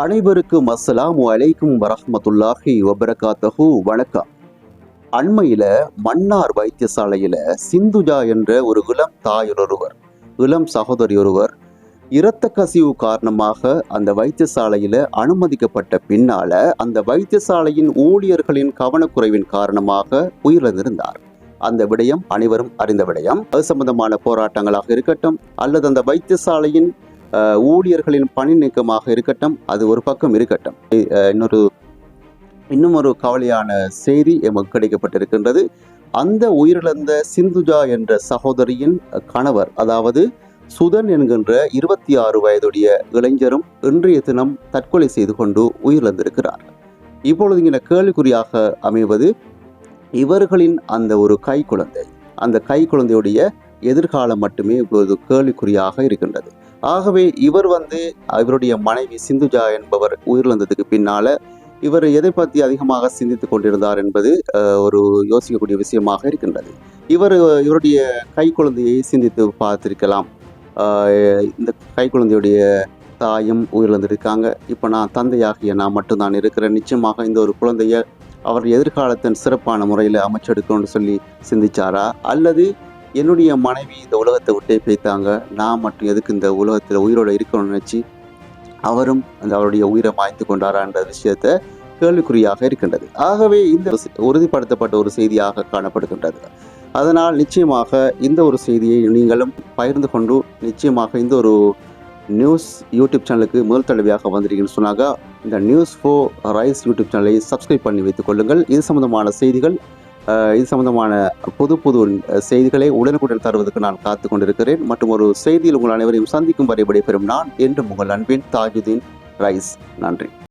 அனைவருக்கும் அஸ்ஸலாமு அலைக்கும் வரஹ்மத்துல்லாஹி வபரகாத்தஹு. வணக்கம். அண்மையில் மன்னார் வைத்தியசாலையில் சிந்துஜா என்ற ஒரு இளம் தாயர் ஒருவர் இளம் சகோதரி ஒருவர் இரத்த கசிவு காரணமாக அந்த வைத்தியசாலையில் அனுமதிக்கப்பட்ட பின்னால் அந்த வைத்தியசாலையின் ஊழியர்களின் கவனக்குறைவின் காரணமாக உயிரிழந்திருந்தார். அந்த விடயம் அனைவரும் அறிந்த விடயம். அது சம்பந்தமான போராட்டங்களாக இருக்கட்டும் அல்லது அந்த வைத்தியசாலையின் ஊழியர்களின் பணி நீக்கமாக இருக்கட்டும் அது ஒரு பக்கம் இருக்கட்டும். இன்னொரு இன்னும் ஒரு கவலையான செய்தி எமக்கு கிடைக்கப்பட்டிருக்கின்றது. அந்த உயிரிழந்த சிந்துஜா என்ற சகோதரியின் கணவர் அதாவது சுதன் என்கின்ற இருபத்தி ஆறு வயதுடைய இளைஞரும் இன்றைய தினம் தற்கொலை செய்து கொண்டு உயிரிழந்திருக்கிறார். இப்பொழுது இங்கே கேள்விக்குறியாக அமைவது இவர்களின் அந்த ஒரு கை குழந்தை அந்த கை குழந்தையுடைய எதிர்காலம் மட்டுமே இப்பொழுது கேள்விக்குறியாக இருக்கின்றது. ஆகவே இவர் வந்து இவருடைய மனைவி சிந்துஜா என்பவர் உயிரிழந்ததுக்கு பின்னால இவர் எதை பற்றி அதிகமாக சிந்தித்துக் கொண்டிருந்தார் என்பது ஒரு யோசிக்கக்கூடிய விஷயமாக இருக்கின்றது. இவர் இவருடைய கை குழந்தையை சிந்தித்து பார்த்திருக்கலாம். இந்த கை குழந்தையுடைய தாயும் உயிரிழந்திருக்காங்க. இப்போ நான் தந்தையாகிய நான் மட்டும்தான் இருக்கிறேன். நிச்சயமாக இந்த ஒரு குழந்தைய அவர் எதிர்காலத்தின் சிறப்பான முறையில் அமைச்செடுக்கணும்னு சொல்லி சிந்திச்சாரா? அல்லது என்னுடைய மனைவி இந்த உலகத்தை விட்டே போய்த்தாங்க நான் மட்டும் எதுக்கு இந்த உலகத்தில் உயிரோடு இருக்கணும்னு நினச்சி அவரும் அந்த அவருடைய உயிரை மாய்த்து கொண்டாரான்ற விஷயத்த கேள்விக்குறியாக இருக்கின்றது. ஆகவே இந்த உறுதிப்படுத்தப்பட்ட ஒரு செய்தியாக காணப்படுகின்றது. அதனால் நிச்சயமாக இந்த ஒரு செய்தியை நீங்களும் பகிர்ந்து கொண்டு நிச்சயமாக இந்த ஒரு நியூஸ் யூடியூப் சேனலுக்கு முதல் தடவையாக வந்திருக்கீங்கன்னு சொன்னாங்க இந்த நியூஸ் ஃபோ ரைஸ் யூடியூப் சேனலை சப்ஸ்கிரைப் பண்ணி வைத்துக் கொள்ளுங்கள். இது சம்பந்தமான செய்திகள் இது சம்பந்தமான புது புது செய்திகளை உடனுக்குடன் தருவதற்கு நான் காத்து கொண்டிருக்கிறேன் மற்றும் ஒரு செய்தியில் உங்கள் அனைவரையும் சந்திக்கும் வரை விடைபெறும் நான் என்றும் உங்கள் அன்பின் தாஜுதீன் ரைஸ். நன்றி.